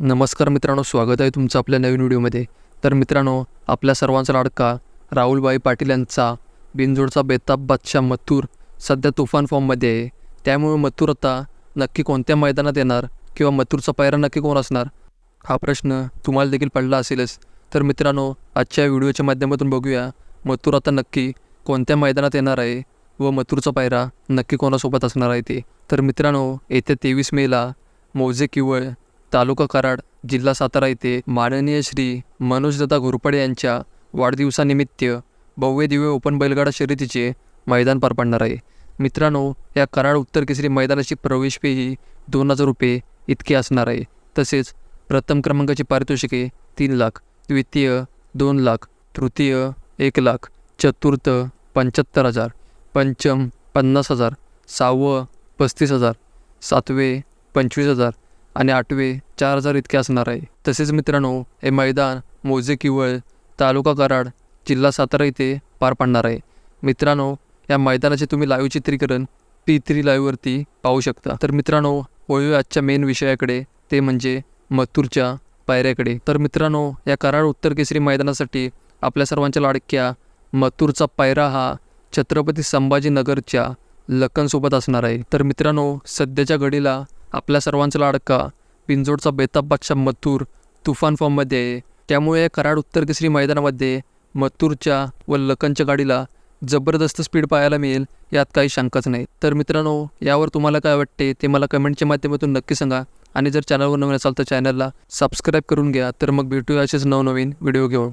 नमस्कार मित्रांनो स्वागत आहे तुमचं आपल्या नवीन व्हिडिओमध्ये. तर मित्रांनो आपल्या सर्वांचा लाडका राहुलबाई पाटील यांचा बिनजोडचा बेताब बादशाह मथूर सध्या तुफान फॉर्ममध्ये आहे. त्यामुळे मथुर आता नक्की कोणत्या मैदानात येणार किंवा मथुरचा पायरा नक्की कोण असणार? हा प्रश्न तुम्हाला देखील पडला असेलच. तर मित्रांनो आजच्या व्हिडिओच्या माध्यमातून बघूया मथूर आता नक्की कोणत्या मैदानात येणार आहे व मथुरचा पायरा नक्की कोणासोबत असणार आहे ते. तर मित्रांनो येत्या तेवीस मेला मौजे किवळ तालुका कराड जिल्हा सातारा येथे माननीय श्री मनोजदादा घोरपडे यांच्या वाढदिवसानिमित्त भव्य दिव्य ओपन बैलगाडा शर्यतीचे मैदान पार पडणार आहे. मित्रांनो या कराड उत्तर केसरी मैदानाची प्रवेश फी ही दोन हजार रुपये इतकी असणार आहे. तसेच प्रथम क्रमांकाची पारितोषिके तीन लाख द्वितीय दोन लाख तृतीय एक लाख चतुर्थ पंच्याहत्तर हजार पंचम पन्नास हजार सहावं पस्तीस हजार सातवे पंचवीस हजार आणि आठवे चार हजार इतके असणार आहे. तसेच मित्रांनो हे मैदान मोजे किवळ तालुका कराड जिल्हा सातारा इथे पार पाडणार आहे. मित्रांनो या मैदानाचे तुम्ही लाईव्ह चित्रीकरण टी थ्री लाईव्हवरती पाहू शकता. तर मित्रांनो वळूया आजच्या मेन विषयाकडे. ते म्हणजे मथुरच्या पायऱ्याकडे. तर मित्रांनो या कराड उत्तर केसरी मैदानासाठी आपल्या सर्वांच्या लाडक्या मथुरचा पायरा हा छत्रपती संभाजीनगरच्या लखनसोबत असणार आहे. तर मित्रांनो सध्याच्या घडीला आपल्या सर्वांचा लाडका पिंजोडचा बेताब बादशाह मथुर तुफान फॉर्ममध्ये. आहे त्यामुळे कराड उत्तर केसरी मैदानामध्ये मथुरच्या व लखनच्या गाडीला जबरदस्त स्पीड पाहायला मिळेल यात काही शंकाच नाही. तर मित्रांनो यावर तुम्हाला काय वाटते ते मला कमेंटच्या माध्यमातून नक्की सांगा. आणि जर चॅनलवर नवीन असाल तर चॅनलला सबस्क्राईब करून घ्या. तर मग भेटूया असेच नवनवीन व्हिडिओ घेऊन.